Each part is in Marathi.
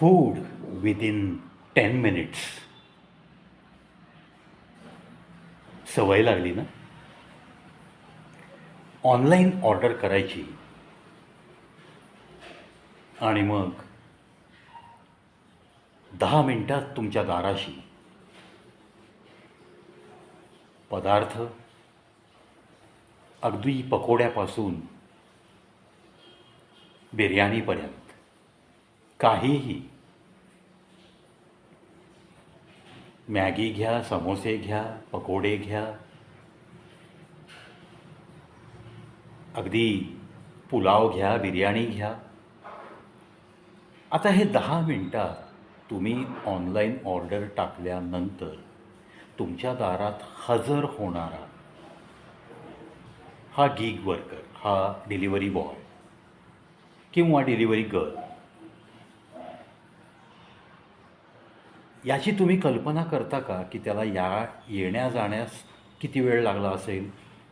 फूड विदिन टेन मिनिट्स सवय लागली ना? ऑनलाईन ऑर्डर करायची. आणि मग दहा मिनटात तुमच्या दाराशी. पदार्थ अगदी पकोड्यापासून बिर्याणीपर्यंत. काहीही मॅगी घ्या समोसे घ्या पकोडे घ्या. अगदी पुलाव घ्या बिर्याणी घ्या. आता हे दहा मिनटात तुम्ही ऑनलाईन ऑर्डर टाकल्यानंतर तुमच्या दारात हजर होणारा हा गीग वर्कर हा डिलिव्हरी बॉय किंवा डिलिव्हरी गर्ल याची तुम्ही कल्पना करता का की त्याला या येण्या जाण्यास किती वेळ लागला असेल?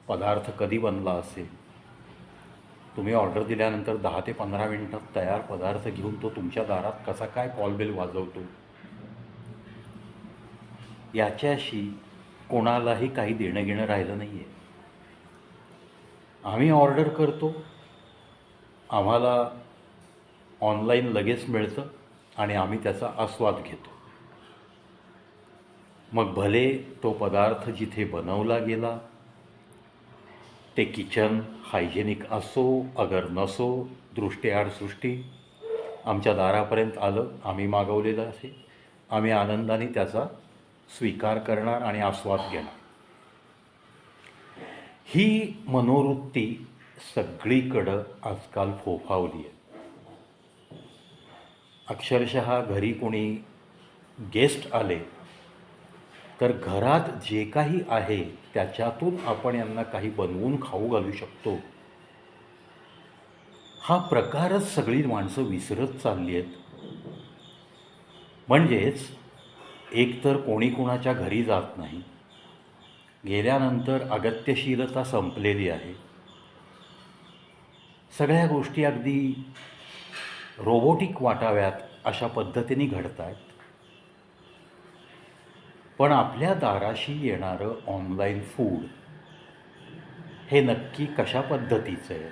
पदार्थ कधी बनला असेल? तुम्ही ऑर्डर दिल्यानंतर दहा ते पंधरा मिनटात तयार पदार्थ घेऊन तो तुमच्या दारात कसा काय कॉलबेल वाजवतो? याच्याशी कोणालाही काही देणं घेणं राहिलं नाही आहे आम्ही ऑर्डर करतो. आम्हाला ऑनलाईन लगेच मिळतं आणि आम्ही त्याचा आस्वाद घेतो. मग भले तो पदार्थ जिथे बनवला गेला ते किचन हायजेनिक असो अगर नसो दृष्टीआड सृष्टी आमच्या दारापर्यंत आलं आम्ही मागवलेलं असे. आम्ही आनंदाने त्याचा स्वीकार करणार आणि आस्वाद घेणार. ही मनोवृत्ती सगळीकडं आजकाल फोफावली आहे. अक्षरशः घरी कोणी गेस्ट आले तर घरात जे काही आहे त्याच्यातून आपण यांना काही बनवून खाऊ घालू शकतो. हा प्रकारच सगळी माणसं विसरत चालली आहेत. म्हणजेच एकतर कोणी कोणाच्या घरी जात नाही. गेल्यानंतर अगत्यशीलता संपलेली आहे. सगळ्या गोष्टी अगदी रोबोटिक वाटाव्यात अशा पद्धतीने घडत आहेत पण आपल्या दाराशी येणारं ऑनलाईन फूड हे नक्की कशा पद्धतीचं आहे?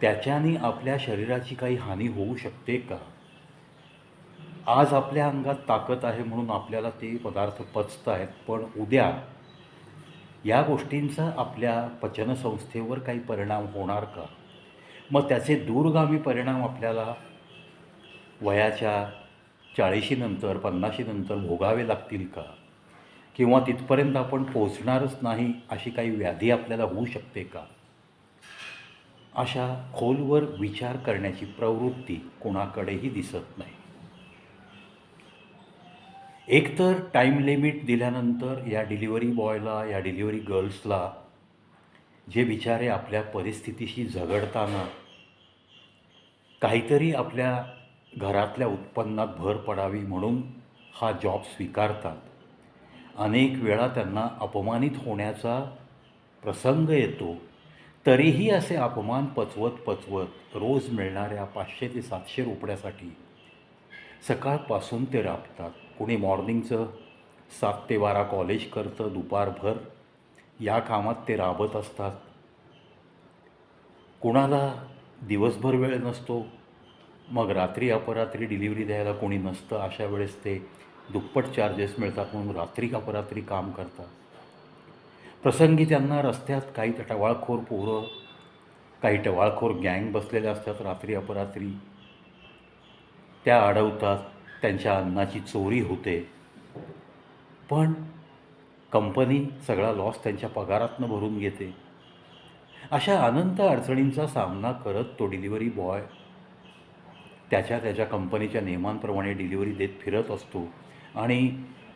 त्याच्याने आपल्या शरीराची काही हानी होऊ शकते का? आज आपल्या अंगात ताकद आहे म्हणून आपल्याला ते पदार्थ पचत आहेत पण उद्या या गोष्टींचा आपल्या पचनसंस्थेवर काही परिणाम होणार का? मग त्याचे दूरगामी परिणाम आपल्याला वयाच्या चाळीशीनंतर पन्नाशीनंतर भोगावे लागतील का? किंवा तिथपर्यंत आपण पोचणारच नाही अशी काही व्याधी आपल्याला होऊ शकते का? अशा खोलवर विचार करण्याची प्रवृत्ती कोणाकडेही दिसत नाही. एकतर टाईम लिमिट दिल्यानंतर या डिलिव्हरी बॉयला या डिलिव्हरी गर्ल्सला जे बिचारे आपल्या परिस्थितीशी झगडताना काहीतरी आपल्या घरातल्या उत्पन्नात भर पडावी म्हणून हा जॉब स्वीकारतात. अनेक वेळा त्यांना अपमानित होण्याचा प्रसंग येतो. तरीही असे अपमान पचवत पचवत रोज मिळणाऱ्या पाचशे ते सातशे रुपयासाठी सकाळपासून ते राबतात. कुणी मॉर्निंगचं सात ते बारा कॉलेज करतं दुपारभर या कामात ते राबत असतात. कुणाला दिवसभर वेळ नसतो. मग रात्री अपरात्री डिलिव्हरी द्यायला कोणी नसतं. अशा वेळेस ते दुप्पट चार्जेस मिळतात म्हणून रात्री अपरात्री काम करतात. प्रसंगी त्यांना रस्त्यात काही टवाळखोर पोरं काही टवाळखोर गँग बसलेल्या असतात रात्री अपरात्री. त्या अडवतात त्यांच्या अन्नाची चोरी होते. पण कंपनी सगळा लॉस त्यांच्या पगारातनं भरून घेते. अशा अनंत अडचणींचा सामना करत तो डिलिव्हरी बॉय त्याच्या त्याच्या कंपनीच्या नियमांप्रमाणे डिलिव्हरी देत फिरत असतो. आणि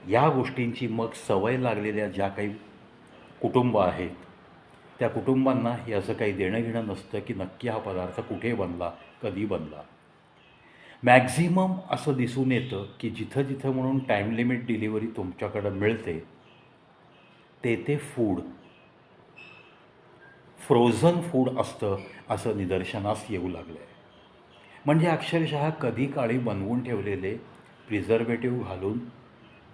या गोष्टींची मग सवय लागलेल्या ज्या काही कुटुंब आहेत त्या कुटुंबांना हे असं काही देणं घेणं नसतं की नक्की हा पदार्थ कुठे बनला कधी बनला. मॅक्झिमम असं दिसून येतं की जिथं जिथं म्हणून टाईम लिमिट डिलिव्हरी तुमच्याकडं मिळते ते ते फूड फ्रोझन फूड असतं असं निदर्शनास येऊ लागलं आहे म्हणजे अक्षरशः कधी काळी बनवून ठेवलेले प्रिझर्वेटिव्ह घालून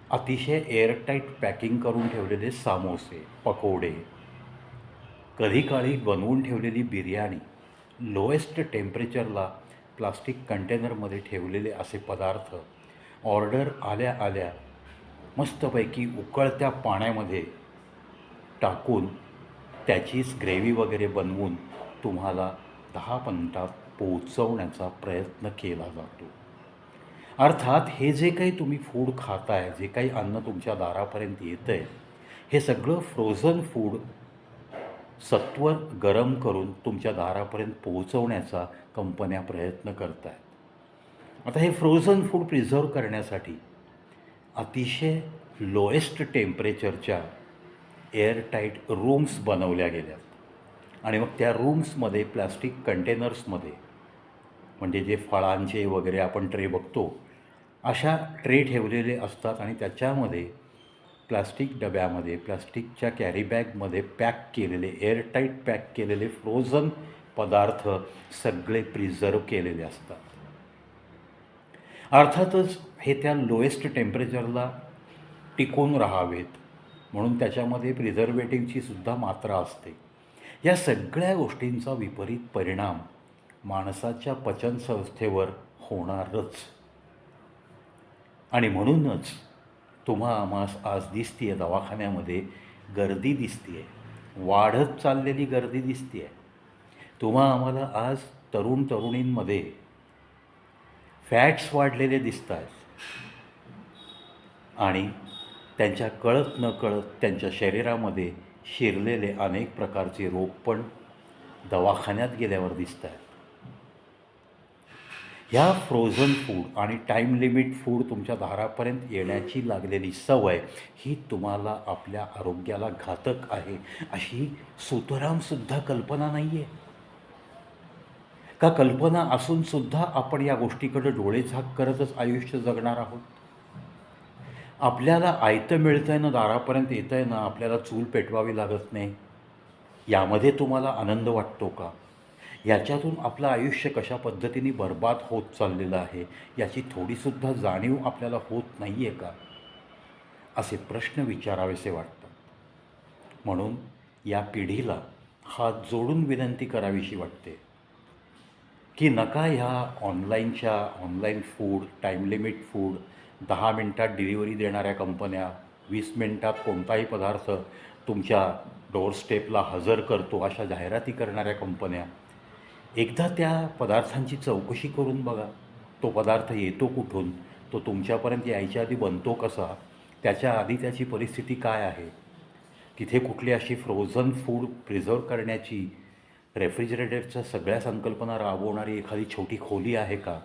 अतिशय एअरटाईट पॅकिंग करून ठेवलेले सामोसे पकोडे कधी काळी बनवून ठेवलेली बिर्याणी लोएस्ट टेम्परेचरला प्लास्टिक कंटेनरमध्ये ठेवलेले असे पदार्थ ऑर्डर आल्या आल्या मस्तपैकी उकळत्या पाण्यामध्ये टाकून त्याचीच ग्रेव्ही वगैरे बनवून तुम्हाला दहा मिनटात पोचवण्याचा प्रयत्न केला जातो. अर्थात हे जे काही तुम्ही फूड खाताय जे काही अन्न तुमच्या दारापर्यंत येतं आहे हे सगळं फ्रोझन फूड सत्वर गरम करून तुमच्या दारापर्यंत पोहोचवण्याचा कंपन्या प्रयत्न करत आहेत आता हे फ्रोझन फूड प्रिझर्व करण्यासाठी अतिशय लोएस्ट टेम्परेचरच्या एअरटाईट रूम्स बनवल्या गेल्यात. आणि मग त्या रूम्समध्ये प्लास्टिक कंटेनर्समध्ये म्हणजे जे फळांचे वगैरे आपण ट्रे बघतो अशा ट्रे ठेवलेले असतात आणि त्याच्यामध्ये प्लास्टिक डब्यामध्ये प्लास्टिकच्या कॅरीबॅगमध्ये पॅक केलेले एअरटाईट पॅक केलेले फ्रोझन पदार्थ सगळे प्रिझर्व केलेले असतात. अर्थातच हे त्या लोएस्ट टेम्परेचरला टिकून राहावेत म्हणून त्याच्यामध्ये प्रिझर्वेटिव्हची सुद्धा मात्रा असते. या सगळ्या गोष्टींचा विपरीत परिणाम माणसाच्या पचनसंस्थेवर होणारच. आणि म्हणूनच तुम्हा आम्हास आज दिसतीये दवाखान्यामध्ये गर्दी दिसतीये. वाढत चाललेली गर्दी दिसतीये. तुम्हा आम्हाला आज तरुण तरुणींमध्ये फॅट्स वाढलेले दिसत आहेत आणि त्यांच्या कळत न कळत त्यांच्या शरीरामध्ये शिरलेले अनेक प्रकारचे रोग पण दवाखान्यात गेल्यावर दिसत आहेत ह्या फ्रोझन फूड आणि टाईम लिमिट फूड तुमच्या दारापर्यंत येण्याची लागलेली सवय ही तुम्हाला आपल्या आरोग्याला घातक आहे. अशी सुतरामसुद्धा कल्पना नाही आहे का कल्पना असूनसुद्धा आपण या गोष्टीकडे डोळे झाक करतच आयुष्य जगणार आहोत? आपल्याला आयतं मिळतं आहे ना दारापर्यंत येतं आहे ना आपल्याला चूल पेटवावी लागत नाही? यामध्ये तुम्हाला आनंद वाटतो का? याच्यातून आपलं आयुष्य कशा पद्धतीने बर्बाद होत चाललेलं आहे याची थोडीसुद्धा जाणीव आपल्याला होत नाही आहे का? असे प्रश्न विचारावेसे वाटतात. म्हणून या पिढीला हात जोडून विनंती करावीशी वाटते की नका ह्या ऑनलाईनच्या online food time limit food दहा मिनटात डिलिव्हरी देणाऱ्या कंपन्या वीस मिनटात कोणताही पदार्थ तुमच्या डोअरस्टेपला हजर करतो अशा जाहिराती करणाऱ्या कंपन्या एकदा त्या पदार्थांची चौकशी करून बघा. तो पदार्थ येतो कुठून? तो तुमच्यापर्यंत यायच्या आधी बनतो कसा? त्याच्या आधी त्याची परिस्थिती काय आहे? तिथे कुठली अशी फ्रोझन फूड प्रिझर्व करण्याची रेफ्रिजरेटरच्या सगळ्या संकल्पना राबवणारी एखादी छोटी खोली आहे का?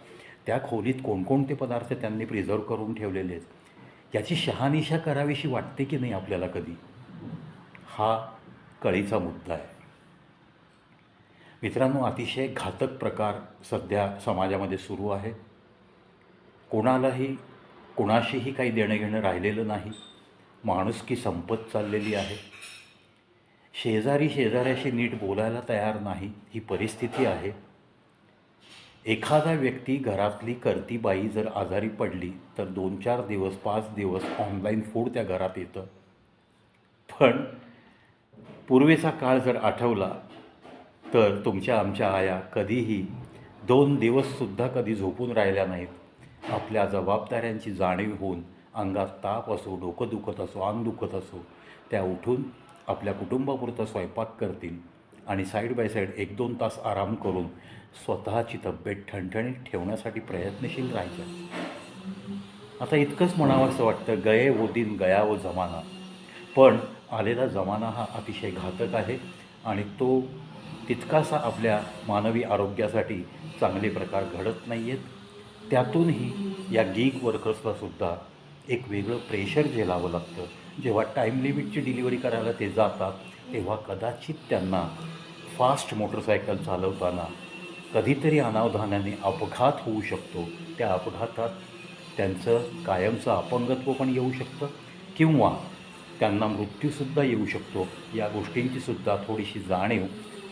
त्या खोलीत कोणकोणते पदार्थ त्यांनी प्रिझर्व करून ठेवलेले आहेत? याची शहानिशा करावीशी वाटते की नाही आपल्याला कधी? हा कळीचा मुद्दा आहे. मित्रांनो अतिशय घातक प्रकार सध्या समाजामध्ये सुरू आहे. कोणालाही कोणाशीही काही देणं घेणं राहिलेलं नाही. माणुसकी संपत चाललेली आहे. शेजारी शेजाऱ्याशी नीट बोलायला तयार नाही ही परिस्थिती आहे. एखादा व्यक्ती घरातली करती बाई जर आजारी पडली तर दोन चार दिवस पाच दिवस ऑनलाईन फूड त्या घरात येतं. पण पूर्वीचा काळ जर आठवला तर तुमच्या आमच्या आया कधीही दोन दिवससुद्धा कधी झोपून राहिल्या नाहीत. आपल्या जबाबदाऱ्यांची जाणीव होऊन अंगात ताप असो डोकं दुखत असो अंग दुखत असो त्या उठून आपल्या कुटुंबापुरता स्वयंपाक करतील आणि साईड बाय साईड एक दोन तास आराम करून स्वतःची तब्येत ठणठणीत ठेवण्यासाठी प्रयत्नशील राहायच्या. आता इतकंच म्हणावं असं वाटतं गये वो दिन गया वो जमाना. पण आलेला जमाना हा अतिशय घातक आहे आणि तो तितकासा आपल्या मानवी आरोग्यासाठी चांगले प्रकार घडत नाही आहेत त्यातूनही या गीग वर्कर्सलासुद्धा एक वेगळं प्रेशर झेलावं लागतं. जेव्हा टाईम लिमिटची डिलिव्हरी करायला ते जातात तेव्हा कदाचित त्यांना फास्ट मोटरसायकल चालवताना कधीतरी अनावधानाने अपघात होऊ शकतो. त्या अपघातात त्यांचं कायमचं अपंगत्व पण येऊ शकतं किंवा त्यांना मृत्यूसुद्धा येऊ शकतो. या गोष्टींचीसुद्धा थोडीशी जाणीव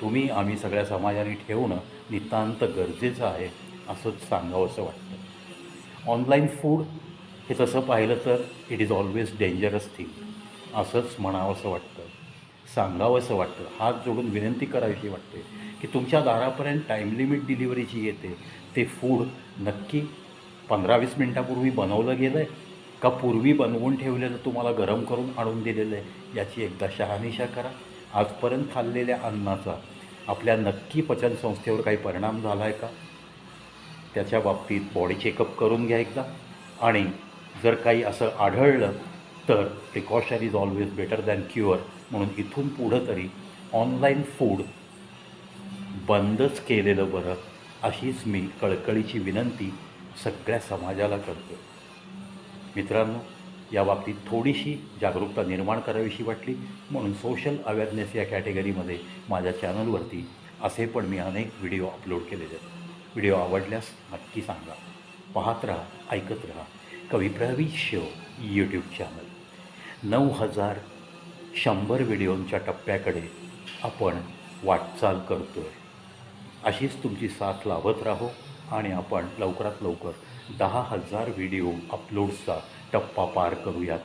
तुम्ही आम्ही सगळ्या समाजाने ठेवणं नितांत गरजेचं आहे असंच सांगावंसं वाटतं. ऑनलाईन फूड हे तसं पाहिलं तर it is always dangerous thing असंच म्हणावंसं वाटतं. सांगावंसं वाटतं. हात जोडून विनंती करावीशी वाटते की तुमच्या दारापर्यंत टाईम लिमिट डिलिव्हरी जी येते. ते फूड नक्की पंधरा वीस मिनटापूर्वी बनवलं गेलं आहे का पूर्वी बनवून ठेवलेलं तुम्हाला गरम करून आणून दिलेलं आहे याची एकदा शहानिशा करा. आजपर्यंत खाल्लेल्या अन्नाचा आपल्या नक्की पचनसंस्थेवर काही परिणाम झाला आहे का? त्याच्या बाबतीत बॉडी चेकअप करून घ्या एकदा. आणि जर काही असं आढळलं तर precaution is always better than cure म्हणून इथून पुढं तरी ऑनलाईन फूड बंदच केलेलं बरं अशीच मी कळकळीची विनंती सगळ्या समाजाला करतो मित्रांनो याबाबतीत थोडीशी जागरूकता निर्माण करावीशी वाटली. म्हणून सोशल अवेअरनेस या कॅटेगरीमध्ये माझ्या चॅनलवरती असे पण मी अनेक व्हिडिओ अपलोड केलेले आहेत. व्हिडिओ आवडल्यास नक्की सांगा. पाहत राहा ऐकत राहा. कवी प्रवी शो यूट्यूब चॅनल नऊ हजार शंभर व्हिडिओंच्या टप्प्याकडे आपण वाटचाल करतो आहे अशीच तुमची साथ लाभत राहो आणि आपण लवकरात लवकर दहा हजार व्हिडिओ अपलोड्सचा टप्पा पार करूयात.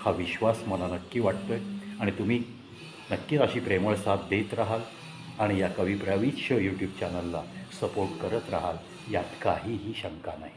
हा विश्वास मला नक्की वाटतो आहे आणि तुम्ही नक्कीच अशी प्रेमळ साथ देत राहाल आणि या कवी यूट्यूब चॅनलला सपोर्ट करत राहाल यात काहीही शंका नाही.